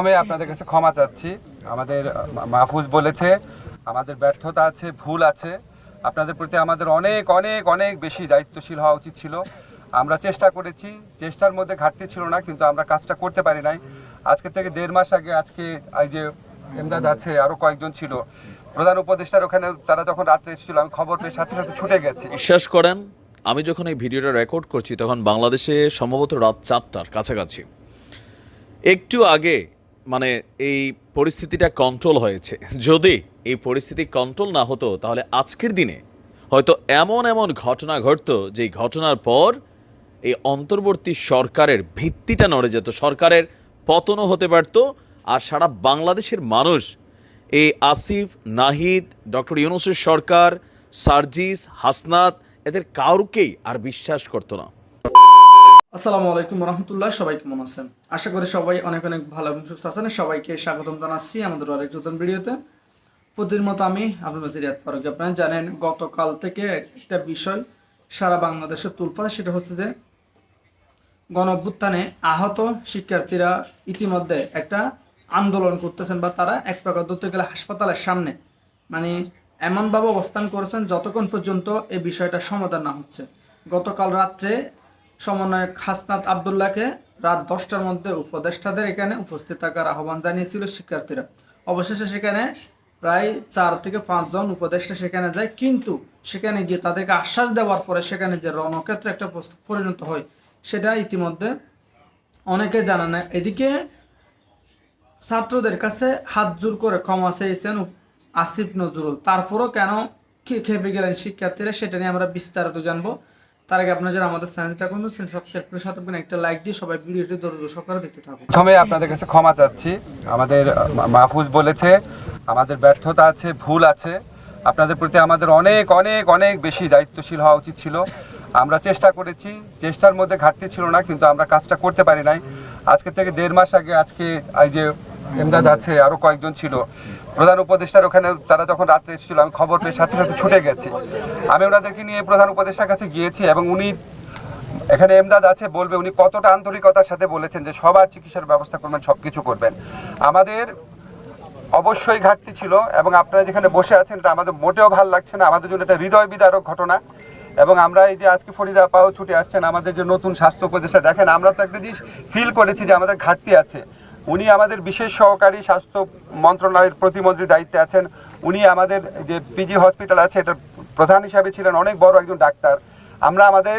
প্রথমে আপনাদের কাছে ক্ষমা চাচ্ছি। আমাদের মাহফুজ বলেছে, আমাদের ব্যর্থতা আছে, ভুল আছে। আপনাদের প্রতি আমাদের অনেক অনেক অনেক বেশি দায়িত্বশীল হওয়া উচিত ছিল। আমরা চেষ্টা করেছি, চেষ্টার মধ্যে ঘাটতি ছিল না, কিন্তু আমরা কাজটা করতে পারি নাই। আজকে থেকে দেড় মাস আগে আজকে এই যে এমদাদ আছে আরও কয়েকজন ছিল। প্রধান উপদেষ্টার ওখানে তারা যখন রাত্রে এসেছিল, আমি খবর পেয়ে সাথে সাথে ছুটে গেছি। বিশ্বাস করেন, আমি যখন এই ভিডিওটা রেকর্ড করছি, তখন বাংলাদেশে সম্ভবত রাত চারটার কাছাকাছি। একটু আগে মানে এই পরিস্থিতিটা কন্ট্রোল হয়েছে। যদি এই পরিস্থিতি কন্ট্রোল না হতো, তাহলে আজকের দিনে হয়তো এমন এমন ঘটনা ঘটত যে ঘটনার পর এই অন্তর্বর্তী সরকারের ভিত্তিটা নড়ে যেত, সরকারের পতনও হতে পারত, আর সারা বাংলাদেশের মানুষ এই আসিফ, নাহিদ, ডক্টর ইউনুসের সরকার, সার্জিস, হাসনাত, এদের কাউকেই আর বিশ্বাস করতো না। আসসালামু আলাইকুম রহমতুল্লাহ, সবাই কেমন আছেন? আশা করি সবাই অনেক অনেক ভালো এবং সুস্থ আছেন। সবাইকে স্বাগতম জানাচ্ছি আমাদের আরেক নতুন ভিডিওতে। প্রতিদিন মতো আমি আব্দুল মাসির রিয়াদ ফারুক। আপনারা জানেন, গতকাল থেকে একটা বিষয় সারা বাংলাদেশে তুলফা সেটা হচ্ছে যে গণ অভ্যুত্থানে আহত শিক্ষার্থীরা ইতিমধ্যে একটা আন্দোলন করতেছেন বা তারা এক প্রকার ধরতে গেলে হাসপাতালের সামনে। মানে এমনভাবে অবস্থান করেছেন যতক্ষণ পর্যন্ত এই বিষয়টা সমাধান না হচ্ছে। গতকাল রাত্রে সমন্বয়ক হাসনাত আবদুল্লাহকে রাত দশটার মধ্যে উপদেষ্টাদের এখানে উপস্থিত থাকার আহ্বান জানিয়েছিল শিক্ষার্থীরা। অবশেষে সেখানে প্রায় চার থেকে পাঁচজন উপদেষ্টা সেখানে যায়, কিন্তু সেখানে গিয়ে তাদেরকে আশ্বাস দেওয়ার পরে সেখানে যে রণক্ষেত্রে একটা পরিণত হয়, সেটা ইতিমধ্যে অনেকে জানে না। এদিকে ছাত্রদের কাছে হাত জোর করে ক্ষমা চেয়েছেন আসিফ নজরুল। তারপরও কেন খেপে গেলেন শিক্ষার্থীরা, সেটা নিয়ে আমরা বিস্তারিত জানব। তার আগে আপনারা যারা আমাদের চ্যানেল থাকুন চ্যানেল সাবস্ক্রাইব করে সাথে একটা লাইক দিয়ে সবাই ভিডিওটি ধৈর্য সহকারে দেখতে থাকুন। প্রথমে আপনাদের কাছে ক্ষমা চাচ্ছি। আমাদের মাহফুজ বলেছে, আমাদের ব্যর্থতা আছে, ভুল আছে। আপনাদের প্রতি আমাদের অনেক অনেক অনেক বেশি দায়িত্বশীল হওয়া উচিত ছিল। আমরা চেষ্টা করেছি, চেষ্টার মধ্যে ঘাটতি ছিল না, কিন্তু আমরা কাজটা করতে পারি নাই। আজকে থেকে দেড় মাস আগে, আজকে এই যে এমদাদ আছে আরও কয়েকজন ছিল। প্রধান উপদেষ্টার ওখানে তারা যখন রাত্রে এসেছিল, আমি খবর পেয়ে সাথে সাথে ছুটে গেছি। আমি ওনাদেরকে নিয়ে প্রধান উপদেষ্টার কাছে গিয়েছি এবং উনি এখানে এমদাদ আছে বলবে উনি কতটা আন্তরিকতার সাথে বলেছেন যে সবার চিকিৎসার ব্যবস্থা করবেন সব কিছু করবেন। আমাদের অবশ্যই ঘাটতি ছিল এবং আপনারা যেখানে বসে আছেন, এটা আমাদের মোটেও ভালো লাগছে না। আমাদের জন্য এটা হৃদয় বিদারক ঘটনা। এবং আমরা এই যে আজকে ফরিদা পাও ছুটে আসছেন, আমাদের যে নতুন স্বাস্থ্য উপদেষ্টা, দেখেন আমরা তো একটা জিনিস ফিল করেছি যে আমাদের ঘাটতি আছে। উনি আমাদের বিশেষ সহকারী স্বাস্থ্য মন্ত্রণালয়ের প্রতিমন্ত্রী দায়িত্বে আছেন। উনি আমাদের যে পিজি হসপিটাল আছে, এটার প্রধান হিসাবে ছিলেন অনেক বড় একজন ডাক্তার। আমরা আমাদের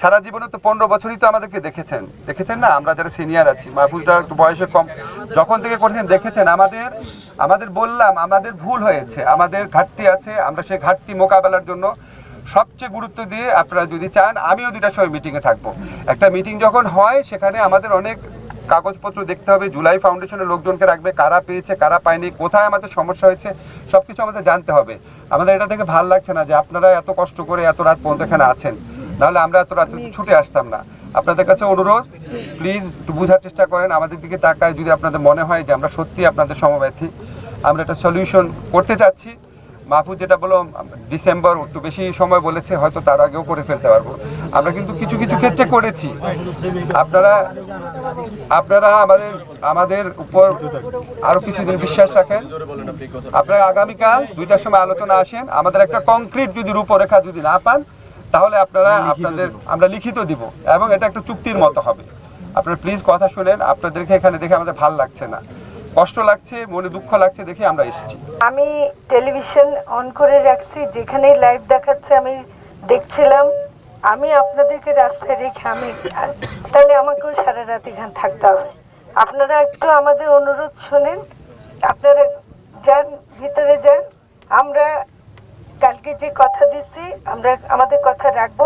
সারা জীবনে তো পনেরো বছরই তো আমাদেরকে দেখেছেন। দেখেছেন না? আমরা যারা সিনিয়র আছি মাহফুজটা একটু বয়সে কম। যখন থেকে করেছেন, দেখেছেন, আমাদের আমাদের বললাম, আমাদের ভুল হয়েছে, আমাদের ঘাটতি আছে, আমরা সেই ঘাটতি মোকাবেলার জন্য সবচেয়ে গুরুত্ব দিয়ে আপনারা যদি চান, আমিও দুইটার সময় মিটিংয়ে থাকব। একটা মিটিং যখন হয়, সেখানে আমাদের অনেক কাগজপত্র দেখতে হবে, জুলাই ফাউন্ডেশনের লোকজনকে রাখবে, কারা পেয়েছে, কারা পায়নি, কোথায় আমাদের সমস্যা হয়েছে সব কিছু আমাদের জানতে হবে। আমাদের এটা থেকে ভালো লাগছে না যে আপনারা এত কষ্ট করে এত রাত পর্যন্ত এখানে আছেন। নাহলে আমরা এত রাত ছুটে আসতাম না। আপনাদের কাছে অনুরোধ প্লিজ একটু বোঝার চেষ্টা করেন আমাদের দিকে তাকায় যদি আপনাদের মনে হয় যে আমরা সত্যি আপনাদের সমব্যথী। আমরা একটা সলিউশন করতে চাচ্ছি। মাহফুজ যেটা বলো ডিসেম্বর একটু বেশি সময় বলেছে হয়তো তার আগেও করে ফেলতে পারব। আমরা কিন্তু কিছু কিছু ক্ষেত্রে করেছি। আপনারা আপনারা আমাদের আমাদের উপর আরও কিছুদিন বিশ্বাস রাখেন। আপনারা আগামীকাল দুইটার সময় আলোচনা আসেন। আমাদের একটা কংক্রিট যদি রূপরেখা যদি না পান তাহলে আপনারা আপনাদের আমরা লিখিত দিব এবং এটা একটা চুক্তির মতো হবে। আপনারা প্লিজ কথা শুনেন আপনাদেরকে এখানে দেখে আমাদের ভালো লাগছে না। কষ্ট লাগছে মনে দুঃখ লাগছে দেখে আমরা এসেছি। আমি টেলিভিশন অন করে রাখছি যেখানেই লাইভ দেখাচ্ছে আমি দেখছিলাম। আমি আপনাদেরকে রাস্তায় রেখে আমি তাহলে আমাকেও সারা রাত এখানে থাকতে হবে। আপনারা একটু আমাদের অনুরোধ শোনেন আপনারা যান ভিতরে যান আমরা কালকে যে কথা দিচ্ছি আমরা আমাদের কথা রাখব।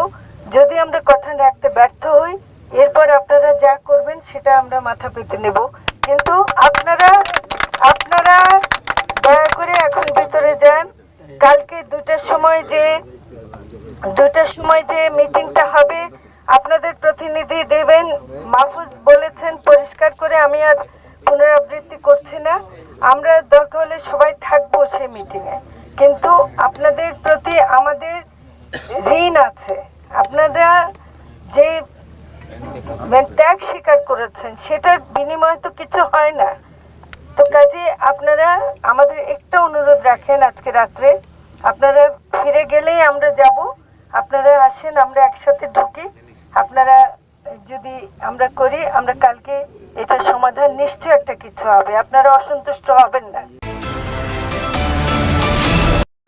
যদি আমরা কথা রাখতে ব্যর্থ হই, এরপর আপনারা যা করবেন সেটা আমরা মাথা পেতে নেব। কিন্তু আপনারা আপনারা দয়া করে এখন ভিতরে যান। কালকে দুটার সময় যে দুটার সময় যে মিটিংটা হবে, আপনাদের প্রতিনিধি দেবেন। মাহফুজ বলেছেন, পরিষ্কার করে আমি আর পুনরাবৃত্তি করছি না। আমরা দরকার হলে সবাই থাকব সেই মিটিংয়ে। কিন্তু আপনাদের প্রতি আমাদের ঋণ আছে। আপনারা যে মানে ত্যাগ স্বীকার করেছেন, সেটার বিনিময়ে তো কিছু হয় না। তো কাজে আপনারা আমাদের একটা অনুরোধ রাখেন আজকে রাত্রে। আপনারা ফিরে গেলেই আমরা যাব। আপনারা আসেন, আমরা একসাথে ঢুকি। আপনারা যদি আমরা করি, আমরা কালকে এটা সমাধান নিশ্চয় একটা কিছু হবে। আপনারা অসন্তুষ্ট হবেন না।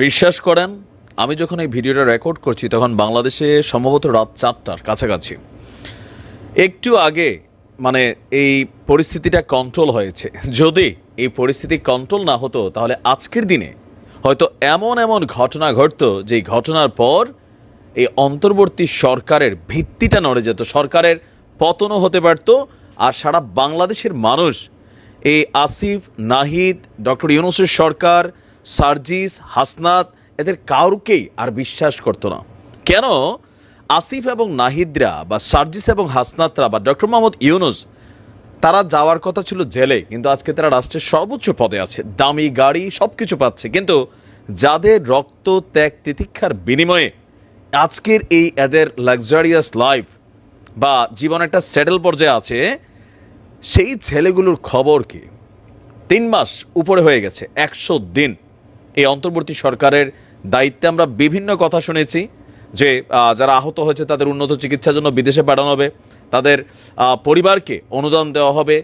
বিশ্বাস করেন, আমি যখন এই ভিডিওটা রেকর্ড করছি, তখন বাংলাদেশে সম্ভবত রাত চারটার কাছাকাছি। একটু আগে মানে এই পরিস্থিতিটা কন্ট্রোল হয়েছে। যদি এই পরিস্থিতি কন্ট্রোল না হতো, তাহলে আজকের দিনে হয়তো এমন এমন ঘটনা ঘটতো যে ঘটনার পর এই অন্তর্বর্তী সরকারের ভিত্তিটা নড়ে যেত, সরকারের পতনও হতে পারত, আর সারা বাংলাদেশের মানুষ এই আসিফ, নাহিদ, ডক্টর ইউনুসের সরকার সার্জিস, হাসনাত এদের কাউকেই আর বিশ্বাস করতো না। কেন? আসিফ এবং নাহিদরা বা সার্জিস এবং হাসনাতরা বা ডক্টর মোহাম্মদ ইউনুস, তারা যাওয়ার কথা ছিল জেলে, কিন্তু আজকে তারা রাষ্ট্রের সর্বোচ্চ পদে আছে। দামি গাড়ি সব কিছু পাচ্ছে, কিন্তু যাদের রক্ত, ত্যাগ, তিতিক্ষার বিনিময়ে আজকের এই এদের লাক্সারিয়াস লাইফ বা জীবন একটা সেটেল পর্যায়ে আছে, সেই ছেলেগুলোর খবর কি? তিন মাস উপরে হয়ে গেছে, একশো দিন। এই অন্তর্বর্তী সরকারের দায়িত্বে আমরা বিভিন্ন কথা শুনেছি যে যারা আহত হয়েছে তাদের উন্নত চিকিৎসার জন্য বিদেশে পাঠানো হবে, তাদের পরিবারকে অনুদান দেওয়া হবে,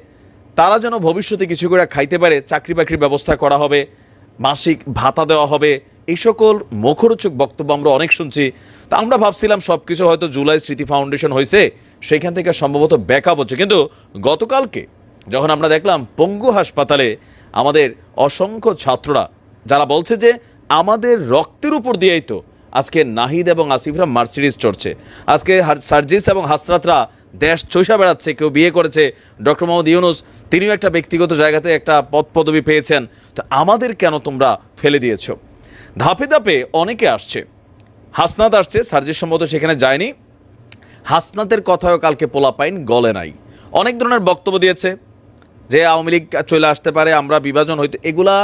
তারা যেন ভবিষ্যতে কিছু করে খাইতে পারে চাকরি বাকরির ব্যবস্থা করা হবে, মাসিক ভাতা দেওয়া হবে, এই সকল মুখরোচক বক্তব্য আমরা অনেক শুনছি। তা আমরা ভাবছিলাম সব কিছু হয়তো জুলাই স্মৃতি ফাউন্ডেশন হয়েছে সেইখান থেকে সম্ভবত ব্যাকআপ হচ্ছে। কিন্তু গতকালকে যখন আমরা দেখলাম পঙ্গু হাসপাতালে আমাদের অসংখ্য ছাত্ররা যারা বলছে যে আমাদের রক্তের উপর দিয়েই তো আজকে নাহিদ এবং আসিফরা মার্সিডিজ চড়ছে। আজকে সার্জিস এবং হাসরাতরা দেশ চৈষা বেড়াচ্ছে, কেউ বিয়ে করেছে। ডক্টর মোহাম্মদ ইউনুস, তিনিও একটা ব্যক্তিগত জায়গাতে একটা পদ পদবি পেয়েছেন। তো আমাদের কেন তোমরা ফেলে দিয়েছ? ধাপে ধাপে অনেকে আসছে। হাসনাত আসছে, সার্জিস সম্ভবত সেখানে যায়নি। হাসনাতের কথাও কালকে পোলাপাইন গলে নাই। অনেক ধরনের বক্তব্য দিয়েছে যে আওয়ামী লীগ চলে আসতে পারে, আমরা বিভাজন হইতে এগুলা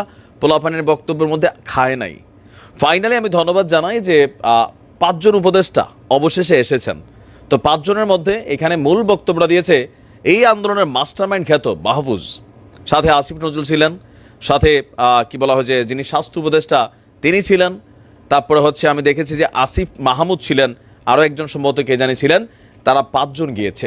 পোলাপানের বক্তব্যের মধ্যে খায় নাই। ফাইনালি আমি ধন্যবাদ জানাই যে পাঁচজন উপদেষ্টা অবশেষে এসেছেন। তো পাঁচজনের মধ্যে এখানে মূল বক্তব্যটা দিয়েছে এই আন্দোলনের মাস্টারমাইন্ড খ্যাত মাহফুজ। সাথে আসিফ নজরুল ছিলেন, সাথে কি বলা হয় যে, যিনি স্বাস্থ্য উপদেষ্টা, তিনি ছিলেন। তারপরে হচ্ছে আমি দেখেছি যে আসিফ মাহমুদ ছিলেন, আরও একজন সম্ভবত কে জানি ছিলেন, তারা পাঁচজন গিয়েছে।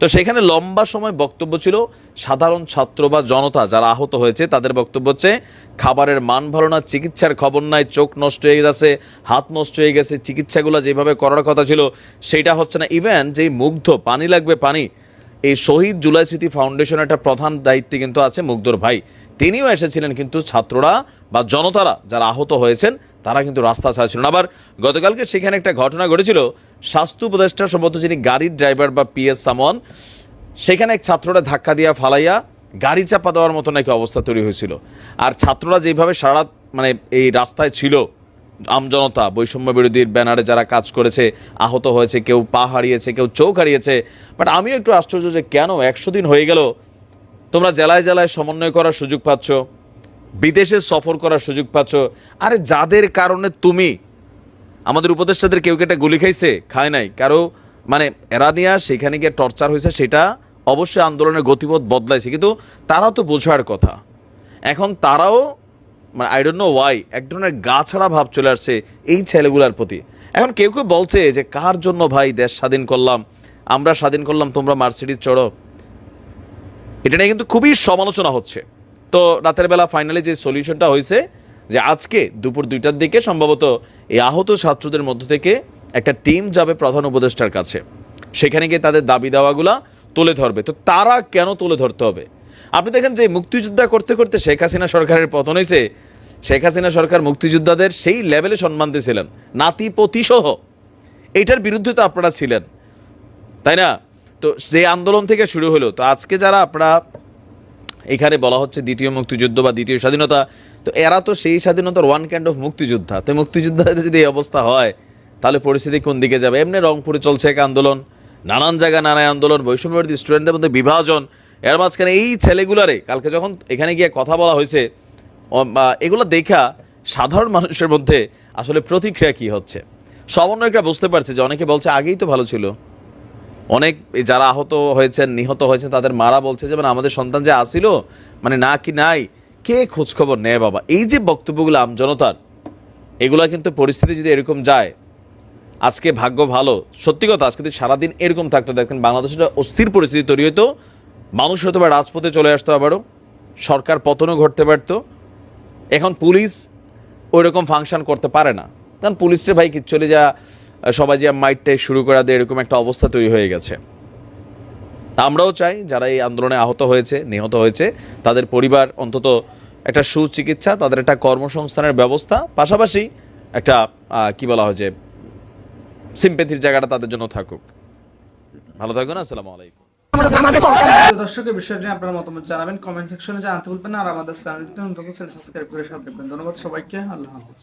তো সেখানে লম্বা সময় বক্তব্য ছিল। সাধারণ ছাত্র বা জনতা যারা আহত হয়েছে, তাদের বক্তব্য হচ্ছে, খাবারের মান ভালো না, চিকিৎসার খবর নাই, চোখ নষ্ট হয়ে গেছে, হাত নষ্ট হয়ে গেছে, চিকিৎসাগুলো যেভাবে করার কথা ছিল, সেটা হচ্ছে না। ইভেন যেই মুগ্ধ, পানি লাগবে, পানি। এই শহীদ জুলাই স্মৃতি ফাউন্ডেশনের একটা প্রধান দায়িত্বে কিন্তু আছে মুগ্ধর ভাই। তিনিও এসেছিলেন কিন্তু ছাত্ররা বা জনতারা যারা আহত হয়েছেন, তারা কিন্তু রাস্তা ছাড়া ছিল না। আবার গতকালকে সেখানে একটা ঘটনা ঘটেছিল স্বাস্থ্য উপদেষ্টা, সম্ভবত যিনি গাড়ির ড্রাইভার বা পিএস সামন সেখানে এক ছাত্ররা ধাক্কা দিয়া ফালাইয়া গাড়ি চাপা দেওয়ার মতো নাকি অবস্থা তৈরি হয়েছিল। আর ছাত্ররা যেভাবে সারা মানে এই রাস্তায় ছিল, আমজনতা, বৈষম্য বিরোধীর ব্যানারে যারা কাজ করেছে, আহত হয়েছে, কেউ পা হারিয়েছে, কেউ চোখ হারিয়েছে বাট আমিও একটু আশ্চর্য যে কেন একশো দিন হয়ে গেল, তোমরা জেলায় জেলায় সমন্বয় করার সুযোগ পাচ্ছ, বিদেশে সফর করার সুযোগ পাচ্ছ, আরে যাদের কারণে তুমি আমাদের উপদেষ্টাদের কেউ কেটে গুলি খাইছে? খায় নাই। কারও মানে এরা এরানিয়া সেখানে গিয়ে টর্চার হয়েছে সেটা অবশ্যই আন্দোলনের গতিপথ বদলাইছে। কিন্তু তারা তো বোঝার কথা। এখন তারাও মানে আই ডোন্ট নো ওয়াই এক ধরনের গা ছাড়া ভাব চলে আসছে এই ছেলেগুলার প্রতি। এখন কেউ কেউ বলছে যে, কার জন্য ভাই দেশ স্বাধীন করলাম? আমরা স্বাধীন করলাম, তোমরা মার্সিডিজ চড়ো। এটা নিয়ে কিন্তু খুবই সমালোচনা হচ্ছে। তো রাতের বেলা ফাইনালি যে সলিউশনটা হয়েছে যে আজকে দুপুর দুইটার দিকে সম্ভবত এই আহত ছাত্রদের মধ্য থেকে একটা টিম যাবে প্রধান উপদেষ্টার কাছে। সেখানে গিয়ে তাদের দাবি দাওয়াগুলা তুলে ধরবে। তো তারা কেন তুলে ধরতে হবে? আপনি দেখেন যে মুক্তিযোদ্ধা করতে করতে শেখ হাসিনা সরকারের পতন হয়েছে। শেখ হাসিনা সরকার মুক্তিযোদ্ধাদের সেই লেভেলে সম্মান দিয়েছিলেন। নাতি পতি সহ এইটার বিরুদ্ধে তো আপনারা ছিলেন। তাই না? তো সেই আন্দোলন থেকে শুরু হলো, তো আজকে যারা আপনারা এখানে বলা হচ্ছে দ্বিতীয় মুক্তিযুদ্ধ বা দ্বিতীয় স্বাধীনতা তো এরা তো সেই স্বাধীনতার ওয়ান কাইন্ড অফ মুক্তিযোদ্ধা। তো মুক্তিযোদ্ধাদের যদি এই অবস্থা হয়, তাহলে পরিস্থিতি কোন দিকে যাবে? এমনি রংপুরে চলছে এক আন্দোলন, নানান জায়গায় নানান আন্দোলন বৈষম্যবাদী স্টুডেন্টদের মধ্যে বিভাজন। এর মাঝখানে এই ছেলেগুলারে, কালকে যখন এখানে গিয়ে কথা বলা হয়েছে এগুলো দেখা সাধারণ মানুষের মধ্যে আসলে প্রতিক্রিয়া কি হচ্ছে? সমন্বয়করা বুঝতে পারছে যে অনেকে বলছে, আগেই তো ভালো ছিল। অনেক যারা আহত হয়েছেন, নিহত হয়েছেন, তাদের মারা বলছে যে মানে আমাদের সন্তান যে আসিল মানে না কি নাই কে খোঁজখবর নেয় বাবা? এই যে বক্তব্যগুলো আমজনতার, এগুলা কিন্তু পরিস্থিতি যদি এরকম যায়, আজকে ভাগ্য ভালো। সত্যি কথা, আজকে যদি সারাদিন এরকম থাকতো, দেখেন বাংলাদেশের অস্থির পরিস্থিতি তৈরি হতো মানুষ হয়তো বা রাজপথে চলে আসতো আবারও, সরকার পতনও ঘটতে পারতো, এখন পুলিশ ওই রকম ফাংশন করতে পারে না। কারণ পুলিশের ভাই কি চলে যা সবাই যে মাইটটাই শুরু করা দেয় এরকম একটা অবস্থা তৈরি হয়ে গেছে। আমরাও চাই যারা এই আন্দোলনে আহত হয়েছে, নিহত হয়েছে, তাদের পরিবার অন্তত একটা সুচিকিৎসা, তাদের একটা কর্মসংস্থানের ব্যবস্থা, পাশাপাশি একটা কি বলা হয় যে সিম্পেথির জায়গাটা তাদের জন্য থাকুক। ভালো থাকুন আসসালামু আলাইকুম। প্রিয় দর্শক এই বিষয়টি নিয়ে আপনার মতামত জানাবেন কমেন্ট সেকশনে জানাতে ভুলবেন আর আমাদের চ্যানেলটি সাবস্ক্রাইব করে সাথে ধন্যবাদ সবাইকে, আল্লাহ হাফেজ।